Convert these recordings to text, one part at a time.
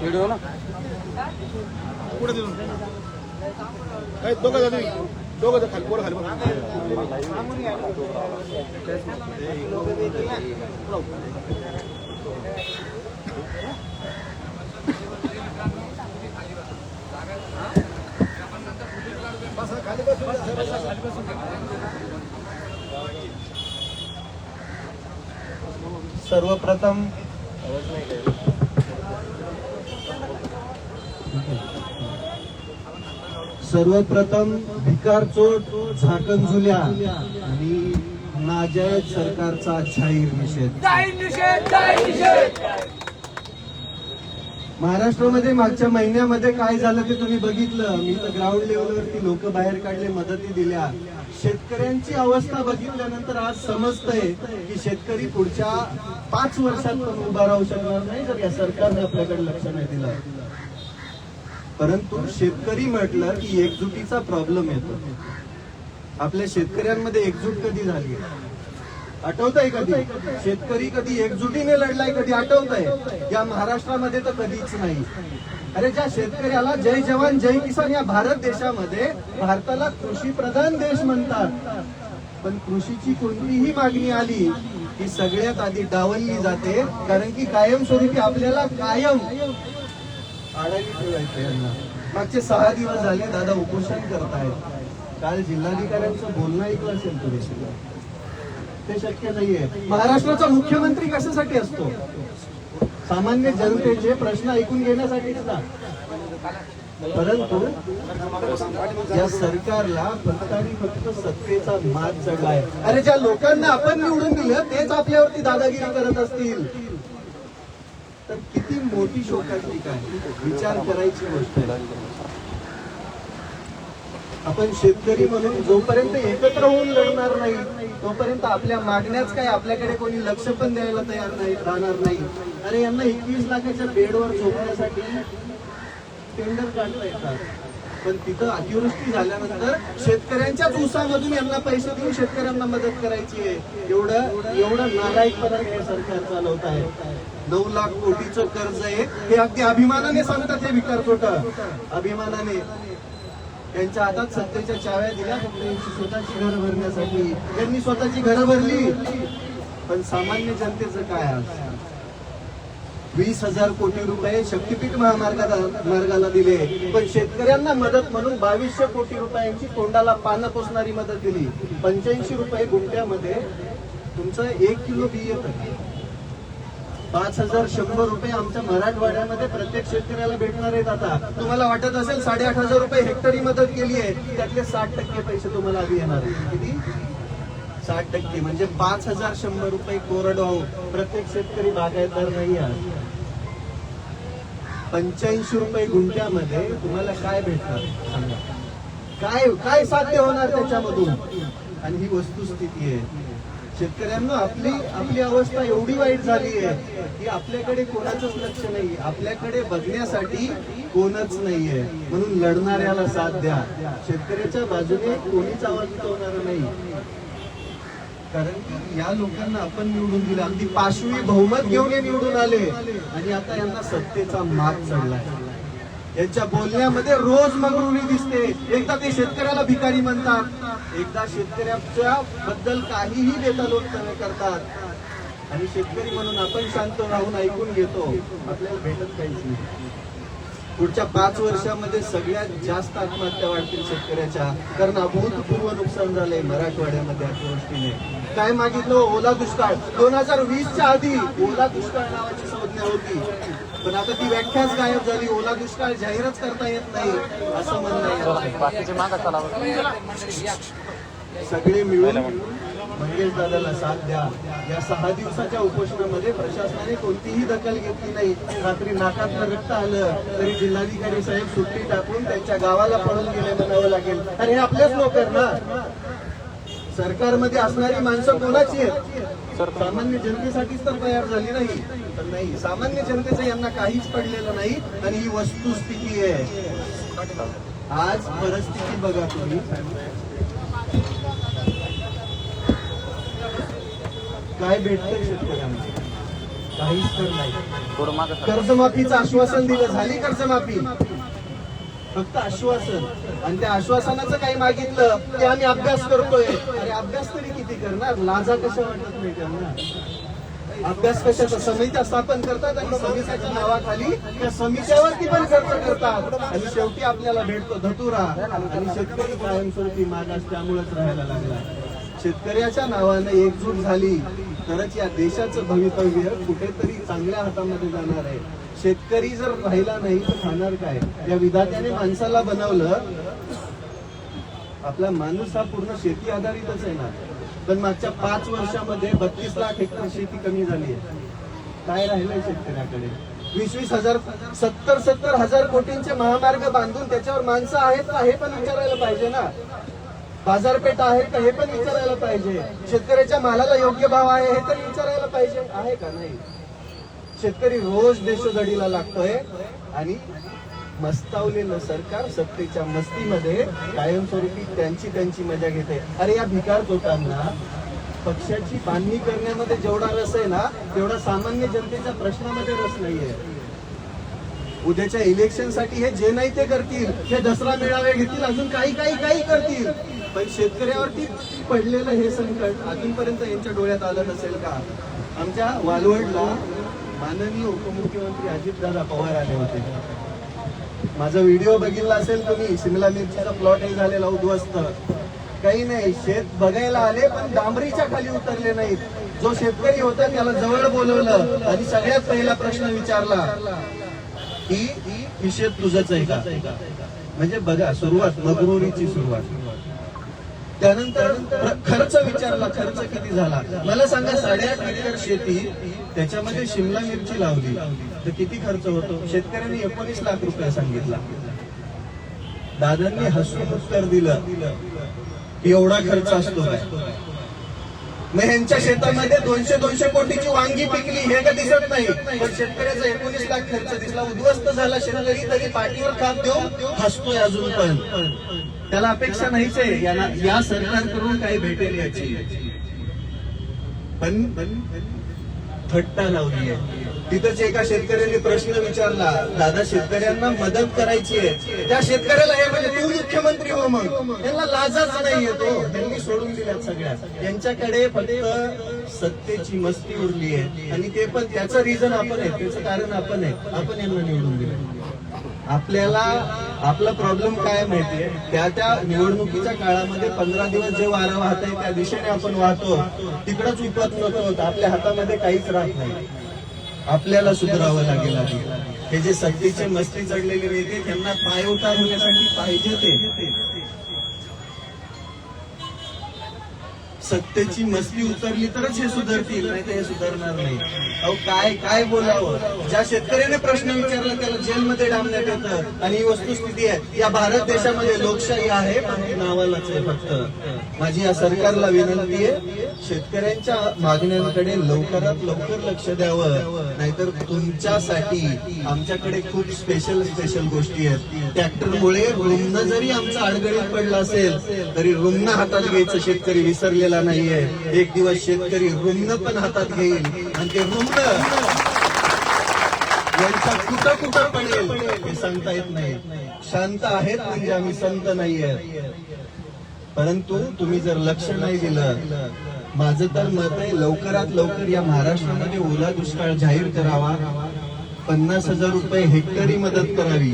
Video ना पुढे देऊन. काय दोघं जा तुम्ही दोघं जा खाली पोरं खाली बघा. सर्वप्रथम सर्वप्रथम भिकार चोट झाकण झुल्या आणि नाजायज सरकारचा जाहीर निषेध. महाराष्ट्रामध्ये मागच्या महिन्यामध्ये काय झालं ते तुम्ही बघितलं. मी तर ग्राउंड लेवलवरती लोक बाहेर काढले मदती दिल्या. शेतकऱ्यांची अवस्था बघितल्यानंतर आज समजतंय की शेतकरी पुढच्या पाच वर्षात पण उभा राहू शकणार नाही जर या सरकारने आपल्याकडे लक्ष नाही दिलं. परंतु शेतकरी म्हटलं की एकजुटीचा प्रॉब्लेम येतो. आपल्या शेतकऱ्यांमध्ये एकजूट कधी झाली आठवत आहे कधी? शेतकरी कधी एकजुटीने लढलाय कधी आठवत आहे या महाराष्ट्रामध्ये तर कधीच नाही. अरे ज्या शेतकऱ्याला जय जवान जय किसान या भारत देशामध्ये भारताला कृषी प्रधान देश म्हणतात. पण कृषीची कोणतीही मागणी आली ही सगळ्यात आधी डावलली जाते कारण की कायमस्वरूपी आपल्याला कायम आडावी ठेवायचं यांना मागचे सहा दिवस झाले दादा उपोषण करतायत. काल जिल्हाधिकाऱ्यांचं बोलणं ऐकलं असेल तुम्ही. ते शक्य नाहीये. महाराष्ट्राचा मुख्यमंत्री कशासाठी असतो? सामान्य जनतेचे प्रश्न ऐकून घेण्यासाठीच ना परंतु या सरकारला फक्त आणि फक्त सत्तेचा मात चढलाय. अरे ज्या लोकांना आपण निवडून दिलं तेच आपल्यावरती दादागिरी करत असतील. तर किती मोठी शोकाची काय विचार करायची गोष्ट आहे. आपण शेतकरी म्हणून जोपर्यंत एकत्र होऊन लढणार नाही तोपर्यंत आपल्या मागण्याच काय? आपल्याकडे कोणी लक्ष पण द्यायला तयार नाही राहणार नाही. अरे यांना एकवीस लाखाच्या बेडवर झोपण्यासाठी टेंडर काढता येतात पण तिथं अतिवृष्टी झाल्यानंतर शेतकऱ्यांच्याच उसामधून यांना पैसे देऊन शेतकऱ्यांना मदत करायची आहे. एवढं एवढं नालायकपणा हे सरकार चालवत आहे नऊ लाख कोटीचं कर्ज आहे. हे अगदी अभिमानाने सांगतात हे विकार अभिमानाने. त्यांच्या हातात सत्तेच्या चाव्या दिल्या फक्त यांची स्वतःची घरं भरण्यासाठी. त्यांनी स्वतःची घरं भरली. पण सामान्य जनतेचं काय वीस हजार कोटी रुपये शक्तीपीठ महामार्गाला मार्गाला दिले. पण शेतकऱ्यांना मदत म्हणून बावीसशे कोटी रुपयांची तोंडाला पानं पोसणारी मदत दिली. पंच्याऐंशी रुपये गुंट्यामध्ये तुमचं एक किलो बी येतं. पाच हजार शंभर रुपये आमच्या मराठवाड्यामध्ये प्रत्येक शेतकऱ्याला भेटणार आहेत आता. तुम्हाला वाटत असेल साडेआठ हजार रुपये हेक्टरी मदत केली आहे त्यातले साठ टक्के पैसे तुम्हाला आधी येणार आहेत. किती? साठ टक्के म्हणजे पाच हजार शंभर रुपये कोरडवाहू. प्रत्येक शेतकरी बागायतदार नाही आहे. पंच्याऐंशी रुपये गुंठ्यामध्ये तुम्हाला काय भेटणार सांगा. काय काय साध्य होणार त्याच्यामधून? आणि ही वस्तुस्थिती आहे. शेतकऱ्यांना आपली आपली अवस्था एवढी वाईट झाली आहे की आपल्याकडे कोणाचंच लक्ष नाही आपल्याकडे बघण्यासाठी कोणच नाहीये. म्हणून लढणाऱ्याला साथ द्या. शेतकऱ्याच्या बाजूने कोणीच आवाज उठवणार नाही. कारण की या लोकांना आपण निवडून दिलं. अगदी पाशवी बहुमत घेऊन हे निवडून आले. आणि आता यांना सत्तेचा माग चढलाय. यांच्या बोलण्यामध्ये रोज मगरुरी दिसते. एकदा ते शेतकऱ्याला भिकारी म्हणतात. एकदा शेतकऱ्याच्या बद्दल काहीही बेतालोटपणे करतात. आणि शेतकरी म्हणून आपण शांत राहून ऐकून घेतो. आपल्याला भेटत काहीच नाही. पुढच्या पाच वर्षामध्ये सगळ्यात जास्त आत्महत्या वाढतील शेतकऱ्याच्या. कारण अभूतपूर्व नुकसान झालंय मराठवाड्यामध्ये अतिवृष्टीने काय मागितलं? ओला दुष्काळ. दोन हजार वीसच्या आधी ओला दुष्काळ नावाची संज्ञा होती. पण आता ती व्याख्याच गायब झाली. ओला दुष्काळ जाहीरच करता येत नाही असं म्हणणं सगळे मिळून मंगेश दादाला साथ द्या. या सहा दिवसाच्या उपोषणामध्ये प्रशासनाने कोणतीही दखल घेतली नाही. रात्री नाकात रक्त आलं तरी जिल्हाधिकारी साहेब सुट्टी टाकून त्यांच्या गावाला पळून गेले म्हणावं लागेल. आणि हे आपलेच लोक आहेत ना? सरकारमध्ये असणारी माणसं कोणाची आहेत? सामान्य जनतेसाठीच तर तयार झाली नाही. नाही. सामान्य जनतेचं यांना काहीच पडलेलं नाही आणि ही वस्तुस्थिती आहे. आज परिस्थिती बघा तुम्ही. काय भेटतं शेतकऱ्यांना? काहीच तर नाही. कर्जमाफीचं आश्वासन दिलं. झाली कर्जमाफी. फक्त आश्वासन. आणि त्या आश्वासनाचं काही मागितलं ते आम्ही अभ्यास करतोय. अरे अभ्यास तरी किती करणार? लाजा कशा वाटत नाही त्यांना? अभ्यास कशाचा? समित्या स्थापन करतात आणि समित्याच्या नावाखाली त्या समित्यावरती पण खर्च करतात. आणि शेवटी आपल्याला भेटतो धतुरा. आणि शेतकरी कायमस्वरूपी मागास त्यामुळेच राहायला लागला. शेतकऱ्याच्या नावाने एकजूट झाली तरच या देशाचं भवितव्य कुठेतरी चांगल्या हातामध्ये जाणार आहे. शेतकरी जर राहिला नाही तर खाणार काय? या विधात्याने माणसाला बनवलं. आपला माणूस हा पूर्ण शेती आधारितच आहे ना. पण मागच्या पाच वर्षामध्ये बत्तीस लाख हेक्टर शेती कमी झाली आहे. काय राहिलंय शेतकऱ्याकडे? वीस वीस हजार सत्तर सत्तर हजार कोटींचे महामार्ग बांधून त्याच्यावर माणसं आहेत का हे पण विचारायला पाहिजे ना? बाजारपेठ आहे का हे पण विचारायला पाहिजे. शेतकऱ्याच्या मालाला योग्य भाव आहे हे तर विचारायला पाहिजे. आहे का नाही? शेतकरी रोज देशोधडीला लागतोय आणि मस्तावलेलं सरकार सत्तेच्या मस्तीमध्ये कायमस्वरूपी त्यांची त्यांची मजा घेते. अरे या भिकार तोटांना पक्षाची बांधणी करण्यामध्ये जेवढा रस आहे ना तेवढा सामान्य जनतेच्या प्रश्नामध्ये रस नाहीये. उद्याच्या इलेक्शनसाठी हे जे नाही ते करतील हे दसरा मेळावे घेतील अजून काही काही काही करतील. पण शेतकऱ्यावरती पडलेलं हे संकट अजूनपर्यंत यांच्या डोळ्यात आलं नसेल का? आमच्या वालवडला माननीय उपमुख्यमंत्री अजितदादा पवार आले होते. माझा व्हिडिओ बघितला असेल तुम्ही शिमला मिरचीचा प्लॉट हे झालेला उद्ध्वस्त काही नाही शेत बघायला आले पण डांबरीच्या खाली उतरले नाहीत. जो शेतकरी होता त्याला जवळ बोलवलं आणि सगळ्यात पहिला प्रश्न विचारला की ही शेत तुझंच आहे का? म्हणजे बघा सुरुवात मगरुरीची सुरुवात. त्यानंतर खर्च विचारला खर्च किती झाला? मला सांगा साडेआठ एकर शेती त्याच्यामध्ये शिमला मिरची लावली. तर किती खर्च होतो? शेतकऱ्यांनी एकोणीस लाख रुपये सांगितला. दादांनी हसून उत्तर दिलं. की एवढा खर्च असतो काय? मग ह्यांच्या शेतामध्ये दोनशे दोनशे कोटीची वांगी पिकली हे का दिसत नाही. पण शेतकऱ्याचा एकोणीस लाख खर्च दिसला. उद्ध्वस्त झाला शेतकरी तरी पाठीवर खाप देऊन हसतोय अजून पण. त्याला अपेक्षा नाहीच आहे. याला या सरकारकडून काही भेटेल याची. पण थट्टा लावली आहे तिथंच एका शेतकऱ्याने प्रश्न विचारला दादा शेतकऱ्यांना मदत करायची आहे. त्या शेतकऱ्याला हे म्हणजे तू मुख्यमंत्री हो मग. त्यांना लाजच नाही येतो हो. त्यांनी सोडून दिल्यात सगळ्या. त्यांच्याकडे फक्त सत्तेची मस्ती उरली आहे. आणि ते पण त्याचं रिझन आपण आहे. त्याचं कारण आपण आहे. आपण यांना निवडून दिलं. आपल्याला आपला प्रॉब्लेम काय माहितीये? त्या त्या निवडणुकीच्या काळामध्ये पंधरा दिवस जे वारं वाहत आहे त्या दिशेने आपण वाहतो. तिकडच विपत नव्हतं आपल्या हातामध्ये काहीच राहत नाही. आपल्याला सुधारावं लागेल आधी. हे जे सत्तेचे मस्ती चढलेले नेते त्यांना पाय उतार होण्यासाठी पाहिजे ते. सत्तेची मस्ती उतरली तरच हे सुधारतील नाही तर हे सुधारणार नाही. अहो काय काय बोलावं? ज्या शेतकऱ्याने प्रश्न विचारला त्याला जेलमध्ये डांबण्यात येतं. आणि ही वस्तुस्थिती आहे. या भारत देशामध्ये लोकशाही आहे पण नावालाच आहे फक्त. माझी या सरकारला विनंती आहे शेतकऱ्यांच्या मागण्यांकडे लवकरात लवकर लक्ष द्यावं. नाहीतर तुमच्यासाठी आमच्याकडे खूप स्पेशल स्पेशल गोष्टी आहेत. ट्रॅक्टरमुळे रुग्ण जरी आमचा अडगळीत पडला असेल तरी रुग्ण हातात घ्यायचं शेतकरी विसरलेला नाहीये. एक दिवस शेतकरी रुग्ण पण हातात घेईल आणि ते रुग्ण यांचा कुठं कुठं पडेल हे सांगता येत नाही. शांत आहेत म्हणजे आम्ही संत नाहीये. परंतु तुम्ही जर लक्ष नाही दिलं माझं तर मत आहे लवकरात लवकर या महाराष्ट्रामध्ये ओला दुष्काळ जाहीर करावा. पन्नास हजार रुपये हेक्टरी मदत करावी.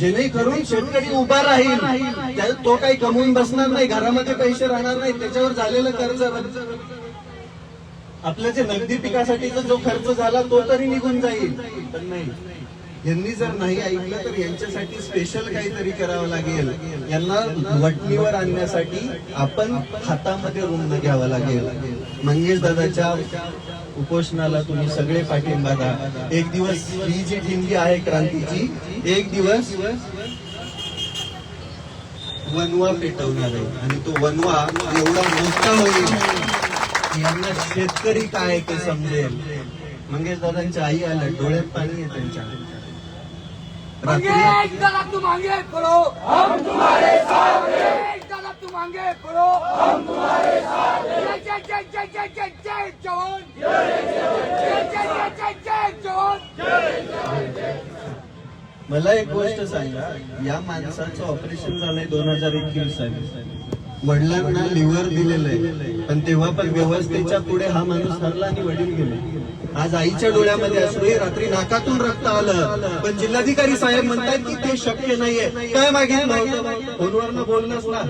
जेणेकरून शेतकरी उभा राहील. तो काही कमवून बसणार नाही घरामध्ये पैसे राहणार नाही त्याच्यावर झालेलं कर्ज. आपल्या जे नगदी पिकासाठीचा जो खर्च झाला तो तरी निघून जाईल. पण नाही. यांनी जर नाही ऐकलं तर यांच्यासाठी स्पेशल काहीतरी करावं लागेल. यांना वटणीवर आणण्यासाठी आपण हातामध्ये रुग्ण घ्यावं लागेल. मंगेश दादाच्या उपोषणाला तुम्ही सगळे पाठिंबा द्या. एक दिवस ही जी ठिंगी आहे क्रांतीची एक दिवस वनवा पेटवणार आहे. आणि तो वनवा एवढा मोठा होईल. यांना शेतकरी काय ते समजेल? मंगेश दादांच्या आई आल्या डोळ्यात पाणी आहे त्यांच्या. मांगे रात्री मांगे करो हम तुम्हारे साथ जय जय जय जय जय जय जय जवान. जय जय जय जय जय जय जवान. जय जय मला एक गोष्ट सांगा या माणसाचं ऑपरेशन झालंय दोन हजार एकवीस साली. वडिलांना लिव्हर दिलेलं आहे पण तेव्हा पण व्यवस्थेच्या पुढे हा माणूस हरला आणि वडील गेले. आज आईच्या डोळ्यामध्ये असूनही रात्री नाकातून रक्त आलं. पण जिल्हाधिकारी साहेब म्हणतात की ते शक्य नाहीये. काय मागितलं? फोनवर बोलणंच ना.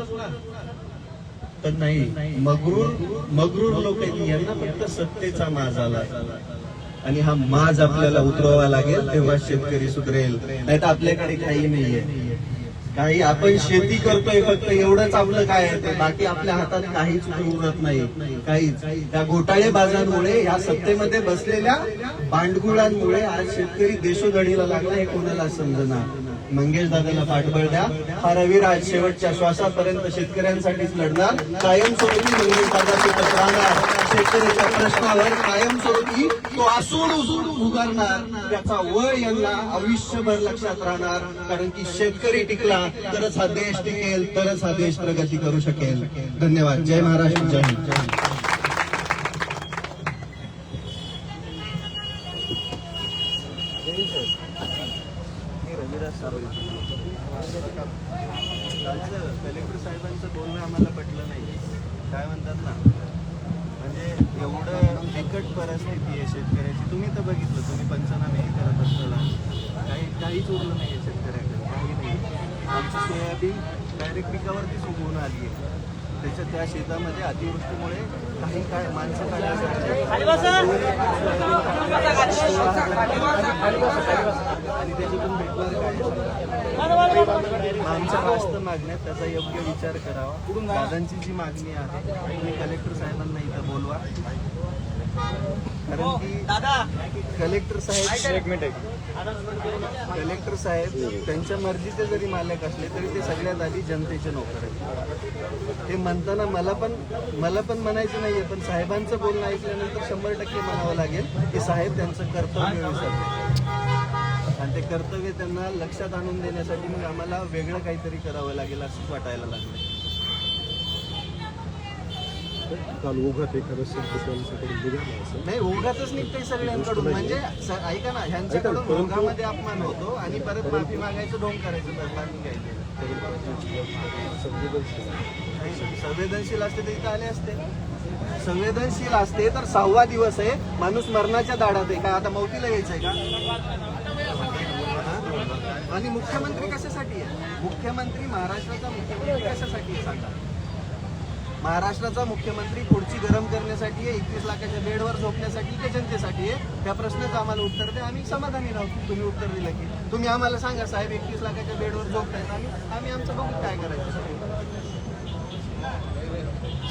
तर नाही. मगरूर मगरूर लोक यांना फक्त सत्तेचा माज आला. आणि हा माज आपल्याला उतरवा लागेल तेव्हा शेतकरी सुधरेल. नाही तर आपल्याकडे काही नाहीये. काही आपण शेती करतोय फक्त एवढंच आपलं काय आहे ते. बाकी आपल्या हातात काहीच उरत नाही. काहीच. त्या घोटाळेबाजांमुळे या सत्तेमध्ये बसलेल्या भांडगुळांमुळे आज शेतकरी देशोधडीला लागला हे कोणाला समजणार? मंगेश दादाला पाठबळ द्या. हा रविराज शेवटच्या श्वासापर्यंत शेतकऱ्यांसाठीच लढणार. कायमस्वरूपी मंगेश दादा सोबत राहणार शेतकऱ्याच्या प्रश्नावर कायमस्वरूपी तो आसूड उसूड उगारणार त्याचा वळ यांना आयुष्यभर लक्षात राहणार. कारण की शेतकरी टिकला तरच हा देश टिकेल तरच हा देश प्रगती करू शकेल. धन्यवाद. जय महाराष्ट्र. जय हिंद. कलेक्टर साहेबांचं बोलणं आम्हाला पटलं नाही काय म्हणतात ना म्हणजे एवढं बिकट परिस्थिती आहे शेतकऱ्याची तुम्ही तर बघितलं तुम्ही पंचनामेही करत असताना काही काहीच उरलं नाही आहे शेतकऱ्याकडे काही नाही आमची सोयाबीन डायरेक्ट पिकावरतीच उगवून आली आहे त्याच्या त्या शेतामध्ये अतिवृष्टीमुळे काही काय माणसं आणि त्याच्यातून भेटणार काय? आमच्या रास्त मागण्यात त्याचा योग्य विचार करावा. दादांची जी मागणी आहे तुम्ही कलेक्टर साहेबांना इथं बोलवा. कारण की कलेक्टर साहेब एक मिनिट कलेक्टर साहेब त्यांच्या मर्जीचे जरी मालक असले तरी ते सगळ्यात आधी जनतेचे नोकर आहेत. ते म्हणताना मला पण मला पण म्हणायचं नाहीये पण साहेबांचं बोलणं ऐकल्यानंतर शंभर टक्के म्हणावं लागेल की साहेब त्यांचं कर्तव्य विसरले आणि ते कर्तव्य त्यांना लक्षात आणून देण्यासाठी मग आम्हाला वेगळं काहीतरी करावं लागेल असंच वाटायला लागलं काल ओघात एखादं निघालं असं? नाही ओघातच निघतंय सगळ्यांकडून. म्हणजे ऐका ना ह्यांच्याकडून ओघामध्ये अपमान होतो आणि परत माफी मागायचं ढोंग करायचं बाकी काय नाही. संवेदनशील असते ते इथं आले असते. संवेदनशील असते तर सहावा दिवस आहे. माणूस मरणाच्या दाडात आहे. का आता मौतीला यायचंय का? आणि मुख्यमंत्री कशासाठी आहे? मुख्यमंत्री महाराष्ट्राचा मुख्यमंत्री कशासाठी आहे सांगा. महाराष्ट्राचा मुख्यमंत्री खुर्ची गरम करण्यासाठी आहे एकवीस लाखाच्या बेडवर झोपण्यासाठी की जनतेसाठी आहे. त्या प्रश्नाचं आम्हाला उत्तर द्या. आम्ही समाधानी राहू. तुम्ही उत्तर दिलं की. तुम्ही आम्हाला सांगा साहेब एकवीस लाखाच्या बेडवर झोपतायत आम्ही. आम्ही आमचं बघू काय करायचं.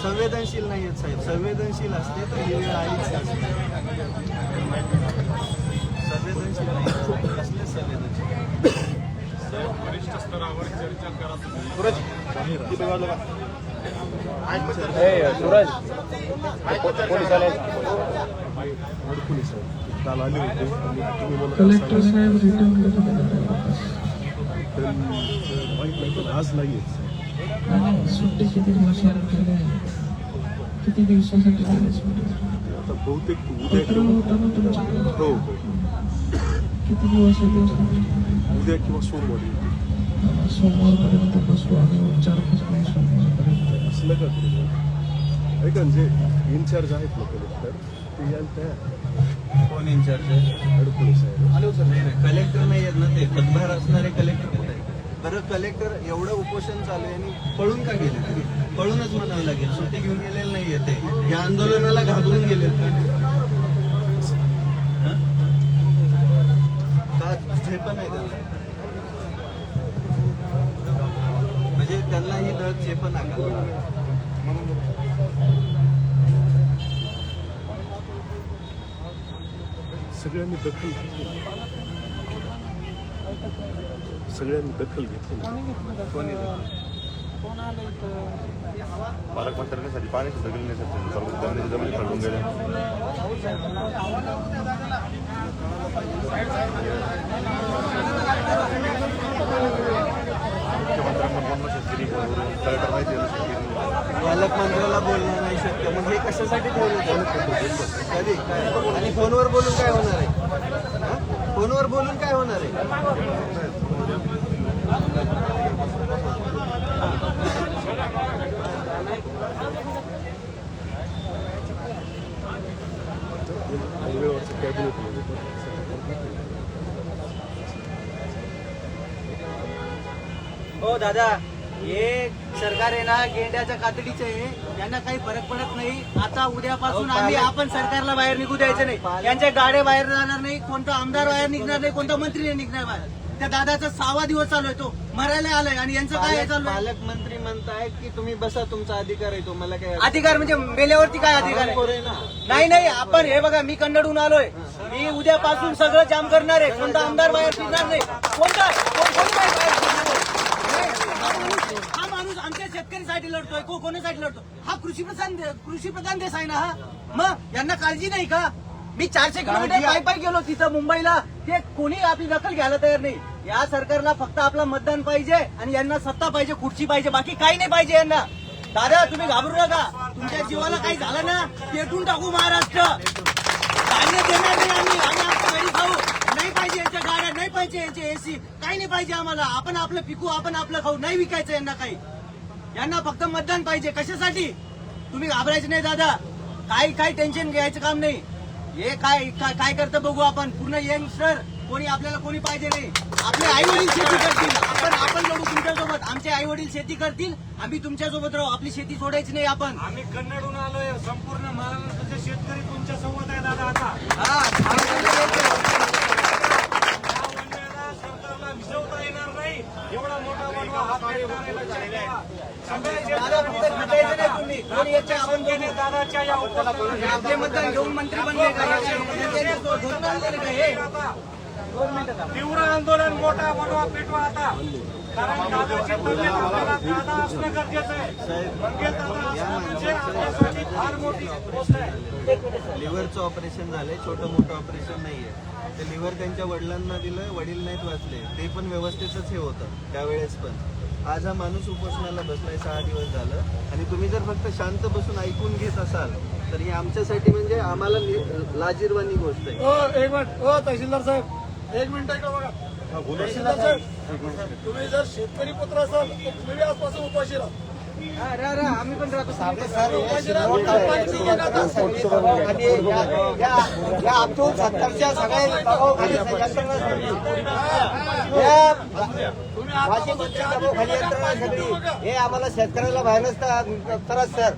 संवेदनशील नाही आहेत साहेब. संवेदनशील असते तर ही वेळ आलीच संवेदनशील नाही. कसलेच संवेदनशील. काल आले होते तुम्ही मला कलेक्टर साहेब रिटर्न कधी देणार? रिटर्न माहीत नाही पण आज नाही येत साहेब. आणि सुट्टी किती केली किती दिवसासाठी केली सुट्टी? आता बहुतेक उद्या होतं हो. किती दिवस उद्या किंवा सोमवारी. सोमवारपर्यंत बसू आणि उपचार करून सोमवारपर्यंत. असं नका करू ऐका जे इन्चार्ज आहेत ना कलेक्टर ते यायला तयार कोण इन्चार्ज आहे? अडकुळे साहेब कलेक्टर नाही आहेत ना ते. पदभार असणारे कलेक्टर कुठे आहे बरं कलेक्टर एवढं उपोषण चालू आहे आणि पळून का गेले? पळूनच म्हणावं लागेल. सुट्टी घेऊन गेलेले नाही ते. या आंदोलनाला घाबरून गेलेत का? हं? का? झेप नाही त्यांना त्यांना ही दर झेप नाका सगळ्यांनी दखल घेतली. सगळ्यांनी दखल घेतली. कोणी पालकमंत्र्यांसाठी पाणी सुद्धा गेले नाही सर. जमिनी खरडून गेल्या मुख्यमंत्र्यांना बोलणं शेतकरी कलेक्टर माहिती आहे ना शेतकरी पालकमंत्र्याला बोलणं नाही शक्य मग हे कशासाठी फोन कधी? आणि फोनवर बोलून काय होणार आहे? फोनवर बोलून काय होणार आहे? हो दादा. हे सरकार आहे ना गेंड्याच्या कातडीचे आहे. यांना काही फरक पडत नाही. आता उद्यापासून आम्ही आपण सरकारला बाहेर निघू द्यायचं नाही. यांच्या गाड्या बाहेर जाणार नाही कोणता आमदार बाहेर निघणार नाही कोणता मंत्री नाही निघणार बाहेर. त्या दादाचा सहावा दिवस चालू आहे तो. मरायला आलाय आणि यांचं काय चालू आहे? पालकमंत्री म्हणतायत की तुम्ही बसा तुमचा अधिकार आहे तो. मला काय अधिकार म्हणजे मेल्यावरती काय अधिकार आहे? नाही नाही आपण हे बघा मी कन्नडहून आलोय. मी उद्यापासून सगळं जाम करणार आहे. कोणता आमदार बाहेर फिरणार नाही. कोणता कोण- कोण बाहेर फिरणार नाही. हा माणूस- हा माणूस शेतकऱ्यांसाठी लढतोय को- कोणासाठी लढतो हा कृषी प्रधान कृषी प्रधान देश आहे ना हा? मग यांना काळजी नाही का? मी चारशे किलोमीटर पायी पायी गेलो तिथं मुंबईला. ते कोणी आपली दखल घ्यायला तयार नाही. या सरकारला फक्त आपला मतदान पाहिजे आणि यांना सत्ता पाहिजे खुर्ची पाहिजे बाकी काही नाही पाहिजे यांना. दादा तुम्ही घाबरू नका. तुमच्या जीवाला काही झालं ना पेटून टाकू महाराष्ट्र. धान्य देणार नाही आम्ही. आम्ही आमच्या घरी खाऊ. नाही पाहिजे यांच्या गाड्या नाही पाहिजे यांचे एसी काही नाही पाहिजे आम्हाला. आपण आपलं पिकू आपण आपलं खाऊ. नाही विकायचं यांना काही. यांना फक्त मतदान पाहिजे. कशासाठी? तुम्ही घाबरायचे नाही दादा. काही काही टेन्शन घ्यायचं काम नाही. हे काय काय करतं बघू आपण. पूर्ण यंगस्टर कोणी आपल्याला कोणी पाहिजे नाही. आपले आई वडील शेती करतील. आपण आपण लढू तुमच्यासोबत. आमचे आई वडील शेती करतील. आम्ही तुमच्यासोबत राहू. आपली शेती सोडायची नाही आपण. आम्ही कन्नडून आलोय. संपूर्ण महाराष्ट्राचे शेतकरी तुमच्यासोबत आहे दादा आता हा, आम्ही तुमच्यासोबत या वन्याला सरकारला भिजवता येणार नाही एवढा मोठा वनवा हा पेटणारा दादा फक्त खटायचं नाही तुम्ही कोणी याच्या आपण बघू. दादाच्या मतदान घेऊन मंत्री बनले तीव्र आंदोलन मोठा बनवा पेटवा आता. कारण दादाची तब्येत आपल्याला दादा असणं गरजेचं आहे. मंगेश दादा असणं म्हणजे आपल्यासाठी फार मोठी गोष्ट आहे. लिव्हरचं ऑपरेशन झालंय छोटं मोठं ऑपरेशन नाहीये. ते लिव्हर त्यांच्या वडिलांना दिलं वडील नाहीत वाचले. ते पण व्यवस्थितच हे होतं त्यावेळेस पण. आज हा माणूस उपोषणाला बसलाय सहा दिवस झालं. आणि तुम्ही जर फक्त शांत बसून ऐकून घेत असाल तर ही आमच्यासाठी म्हणजे आम्हाला नि- लाजीरवाणी गोष्ट आहे. एक मिनिट. हो तहसीलदार साहेब एक मिनिट ऐका बघा. तहसीलदार साहेब तुम्ही जर शेतकरी पुत्र असाल तर तुम्ही आजपासून उपाशी राहा. अब्दुल सत्तरच्या सगळ्या यंत्रणा सगळी हे आम्हाला शेतकऱ्याला भयानक त्रास सर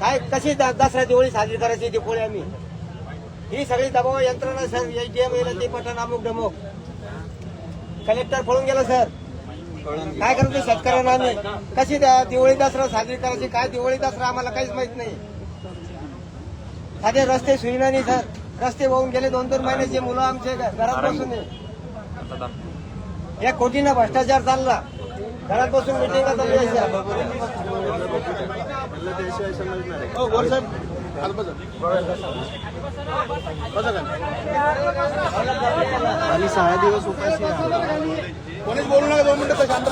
काय कशी द- दसरा दिवाळी साजरी करायची दिपोळी आम्ही ही सगळी दबाव यंत्रणा सर एच डी एम येईल ते पठाण अमुक डमुक कलेक्टर पळून गेला सर. काय करतो शेतकऱ्यांना आम्ही? कशी द- दिवाळी दसरा साजरी करायची? काय दिवाळी दसरा आम्हाला काहीच माहीत नाही. साधे रस्ते सुविधा नाही सर. रस्ते वाहून गेले दोन दोन महिन्याचे. मुलं आमचे घरात बसून. एक कोटीनं भ्रष्टाचार चालला. घरात बसून मिटिंग हो आणि सहा दिवस उपाशी कोणीच बोलू नका दोन मिनिटं शांत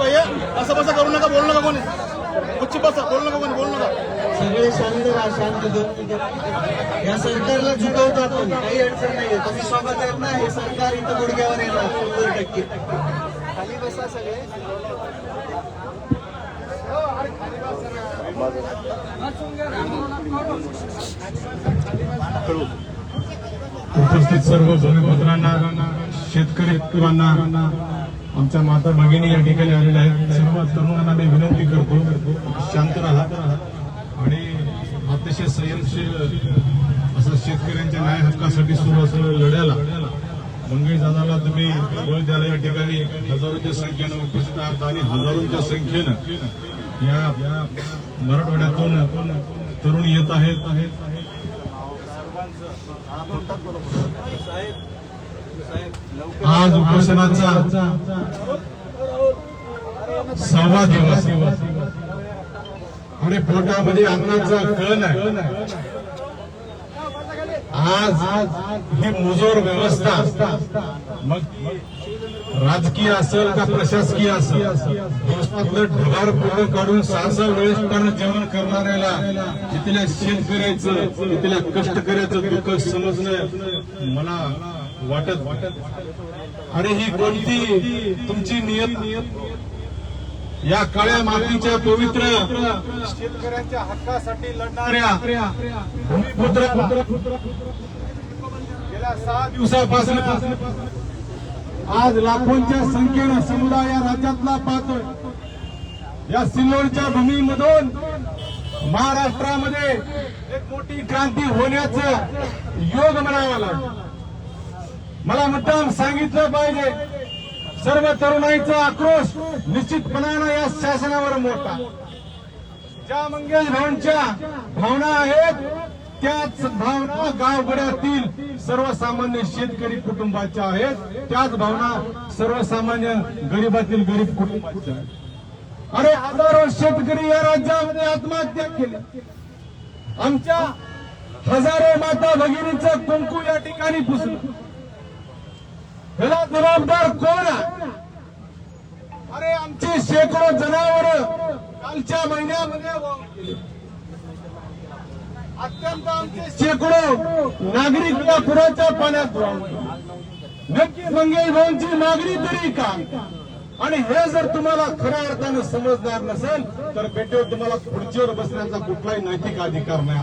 भैया असं बसा करू नका बोलू नका कोणी. उच्च बसा बोलू नका कोणी बोलू नका. सगळे शांत राहा शांत दोन मिनिटं. या सरकारला झुकवतो आपण काही अडचण नाही तुम्ही सोबत आहेत ना हे सरकार इथं गुडघ्यावर येणार शंभर टक्के. खाली बसा सगळे. उपस्थित सर्व भूमिपुत्रांना शेतकरी मित्रांना आमच्या माता भगिनी या ठिकाणी आलेल्या आहेत. सर्व तरुणांना मी विनंती करतो शांत राहा. आणि अतिशय संयमशील असं शेतकऱ्यांच्या न्याय हक्कासाठी सुरू असं लढ्याला मंगळी दादाला तुम्ही बळ द्यायला या ठिकाणी हजारोच्या संख्येनं उपस्थित आहात आणि हजारोच्या संख्येनं या मराठवाड्यातून तरुण येत आहेत. आहेत आज उपोषणाचा सहावा दिवस. आणि पोटामध्ये अन्नाचा कण आहे. आज ही मुजोर व्यवस्था. मग राजकीय असेल का प्रशासकीय असेल? दिवसातलं ढगार पूर्ण काढून सहा सहा वेळेस त्यांना जेवण करणाऱ्याला तिथल्या शेत करायचं तिथल्या कष्ट करायचं दुःख समजणं मला वाटत वाटत अरे ही कोणती तुमची नियत? या काळ्या मातीच्या पवित्र शेतकऱ्यांच्या हक्कासाठी लढणाऱ्या भूमिपुत्र. गेल्या सहा दिवसापासून आज लाखोंच्या संख्येनं समुदाय या राज्यातला पाहतोय. या सिल्लोडच्या भूमीमधून महाराष्ट्रामध्ये एक मोठी क्रांती होण्याचं योग म्हणावा लागला. मला मुद्दाम सांगितलं पाहिजे सर्व तरुणाईचा आक्रोश निश्चितपणानं या शासनावर मोठा ज्या मंगेश भाऊंच्या भावना आहेत त्याच भावना गावगड्यातील सर्वसामान्य शेतकरी कुटुंबाच्या आहेत. त्याच भावना सर्वसामान्य गरीबातील गरीब कुटुंबाच्या आहेत. अरे हजारो शेतकरी या राज्यामध्ये आत्महत्या केल्या आमच्या हजारो माता भगिनीचं कुंकू या ठिकाणी पुसलं. ह्याला जबाबदार कोण अरे आमची शेकडो जनावर कालच्या महिन्यामध्ये वाहून गेले. अत्यंत आमचे शेकडो पुराच्या पाण्यात नक्की मंगेश भाऊंची मागणी तरी का? आणि हे जर तुम्हाला खऱ्या अर्थानं समजणार नसेल तर बेटे तुम्हाला खुर्चीवर बसण्याचा कुठलाही नैतिक अधिकार नाही.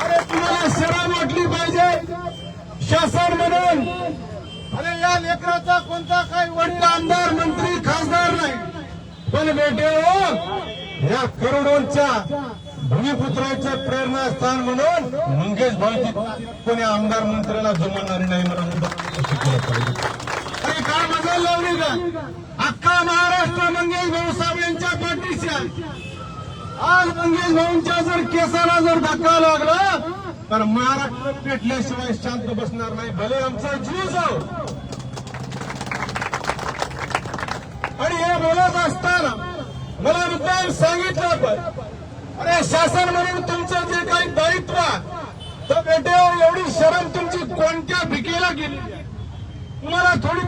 अरे तुम्हाला शरम वाटली पाहिजे. शासन म्हणून. अरे या लेकराचा कोणता काही वडील आमदार मंत्री खासदार नाही. पण बेटे हो या करोडोंच्या भूमिपुत्राचं प्रेरणास्थान म्हणून मंगेश भाई कोणी आमदार मंत्र्याला जमवणारी नाही मला शिकवलं पाहिजे. अरे काय मजा लावली का? अख्खा महाराष्ट्र मंगेश भाऊ साहेब यांच्या पाठीशी आज मंगेश भाऊंच्या जर केसाला जर धक्का लागला तर महाराष्ट्र पेटल्याशिवाय शांत बसणार नाही. भले आमचा जीव जाऊ. आणि हे बोलत असताना मला मुद्दाम सांगितलं पण. अरे शासन म्हणून तुमचं जे काही दायित्व आहे, तर बेटे एवढी शरम तुमची कोणत्या भिकेला गेली? तुम्हाला थोडी